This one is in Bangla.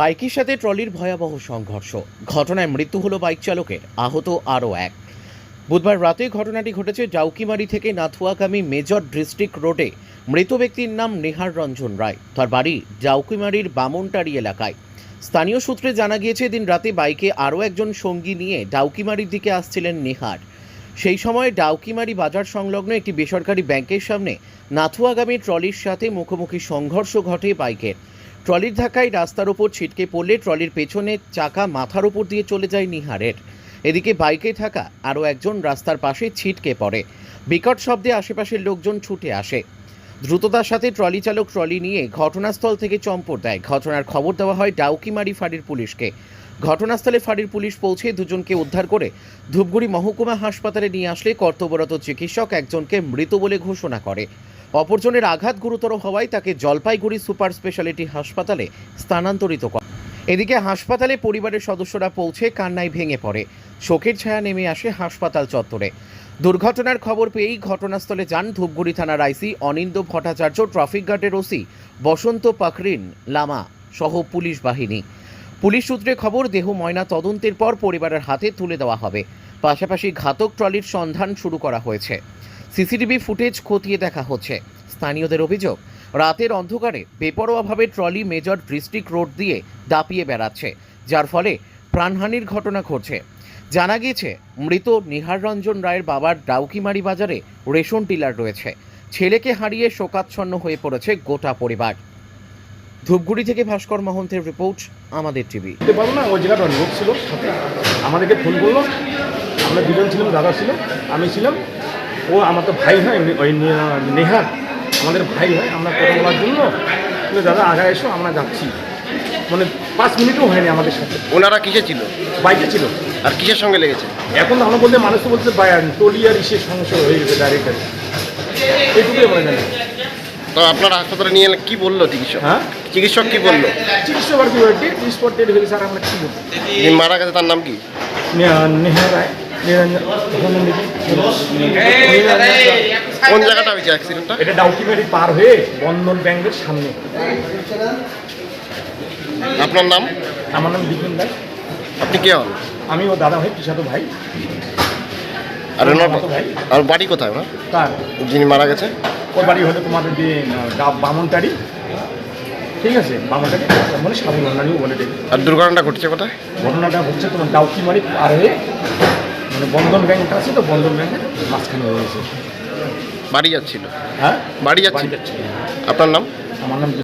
বাইকের সাথে ট্রলির ভয়াবহ সংঘর্ষ। ঘটনায় মৃত্যু হলো বাইক চালকের, আহত আরও এক। বুধবার রাতে ঘটনাটি ঘটেছে ডাউকিমারি থেকে নাথুয়াগামী মেজর ডিস্ট্রিক্ট রোডে। মৃত ব্যক্তির নাম নেহার রঞ্জন রায়। তার বাড়ি ডাউকিমারির বামনটারি এলাকায়। স্থানীয় সূত্রে জানা গিয়েছে দিন রাতে বাইকে আরও একজন সঙ্গী নিয়ে ডাউকিমারির দিকে আসছিলেন নেহার। সেই সময় ডাউকিমারি বাজার সংলগ্ন একটি বেসরকারি ব্যাংকের সামনে নাথুয়াগামী ট্রলির সাথে মুখোমুখি সংঘর্ষ ঘটে বাইকের। ট্রলির ধাক্কায় রাস্তার ওপর ছিটকে পড়লে ট্রলির পেছনে চাকা মাথার ওপর দিয়ে চলে যায় নিহারের। এদিকে বাইকে থাকা আরও একজন রাস্তার পাশে ছিটকে পড়ে। বিকট শব্দে আশেপাশের লোকজন ছুটে আসে। দ্রুততার সাথে ট্রলি চালক ট্রলি নিয়ে ঘটনাস্থল থেকে চম্পট দেয়। ঘটনার খবর দেওয়া হয় ডাউকিমারি ফাঁড়ির পুলিশকে। ঘটনাস্থলে ফাঁড়ির পুলিশ পৌঁছে দুজনকে উদ্ধার করে ধূপগুড়ি মহকুমা হাসপাতালে নিয়ে আসলে কর্তব্যরত চিকিৎসক একজনকে মৃত বলে ঘোষণা করে। অপরজনের আঘাত গুরুতর হওয়ায় তাকে জলপাইগুড়ি সুপার স্পেশালিটি হাসপাতালে স্থানান্তরিত করে এদিকে হাসপাতালে পরিবারের সদস্যরা পৌঁছে কান্নায় ভেঙে পড়ে। শোকের ছায়া নেমে আসে হাসপাতাল চত্বরে। দুর্ঘটনার খবর পেয়েই ঘটনাস্থলে যান ধূপগুড়ি থানার আইসি অনিন্দ ভট্টাচার্য, ট্রাফিক গার্ডের ওসি বসন্ত পাকরিন লামা সহ পুলিশ বাহিনী। পুলিশ সূত্রে খবর, দেহ ময়না তদন্তের পর পরিবারের হাতে তুলে দেওয়া হবে। পাশাপাশি ঘাতক ট্রলির সন্ধান শুরু করা হয়েছে। সিসিটিভি ফুটেজ খতিয়ে দেখা হচ্ছে। স্থানীয়দের অভিযোগ, রাতের অন্ধকারে বেপরোয়াভাবে ট্রলি মেজর ডিস্ট্রিক্ট রোড দিয়ে দাপিয়ে বেড়াচ্ছে, যার ফলে প্রাণহানির ঘটনা ঘটছে। জানা গিয়েছে, মৃত নিহার রঞ্জন রায়ের বাবার ডাউকিমারি বাজারে রেশন ডিলার রয়েছে। ছেলেকে হারিয়ে শোকাচ্ছন্ন হয়ে পড়েছে গোটা পরিবার। ধূপগুড়ি থেকে ভাস্কর মহন্তের রিপোর্ট, আমাদের টিভি। পারব না, ওই জায়গাটা লোক ছিল আমাদেরকে ফোন করল, আমরা দুজন ছিলাম, দাদা ছিল, আমি ছিলাম। ও আমার তো ভাই হয় ওই নে- নেহার আমাদের ভাই হয় আমরা কথা বলার জন্য। দাদা আগা এসো আমরা যাচ্ছি। মানে পাঁচ মিনিটও হয়নি আমাদের সাথে। ওনারা কিসে ছিল? বাইকে ছিল। আর কিসের সঙ্গে লেগেছে? এখন আমরা বলতে মানুষ তো বলছে বায়ান টলি আর ইসের সমস্যা হয়ে গেছে ডাইরেক্ট এইটুকুই আমরা জানি তো আপনারা হাসপাতালে নিয়ে এলেন, কি বলল চিকিৎসক? হ্যাঁ? চিকিৎসক কি বলল? চিকিৎসক আর কি স্পট ডেট হয়েছে স্যার আমরা কী বলব? মারা গেছে তার নাম কি? নেহা রায়। কোন জায়গাটা হয়েছে অ্যাক্সিডেন্টটা এটা ডাউকিমারি পার হয়ে বন্ধন ব্যাংকের সামনে। আপনার নাম? আমার নাম বিপিন রায় আপনি কে হন? আমি ও দাদা ভাই পিসাতো ভাই। আর ওনার আর বাড়ি কোথায় ওনার? তার যিনি মারা গেছে? ওর বাড়ি হলো তোমাদের যে বামনটারি। ঠিক আছে? বামনটারি। মানে নানিও বলে দেখি আর দুর্ঘটনাটা ঘটছে কোথায়? ঘটনাটা হচ্ছে তোমার ডাউকিমারি পার হয়ে মানে বন্ধন ব্যাংকটা আছে তো বন্ধন ব্যাংকের মাঝখানে রয়েছে। বাড়ি যাচ্ছিল? হ্যাঁ? বাড়ি যাচ্ছিল? যাচ্ছি আপনার নাম? আমার নাম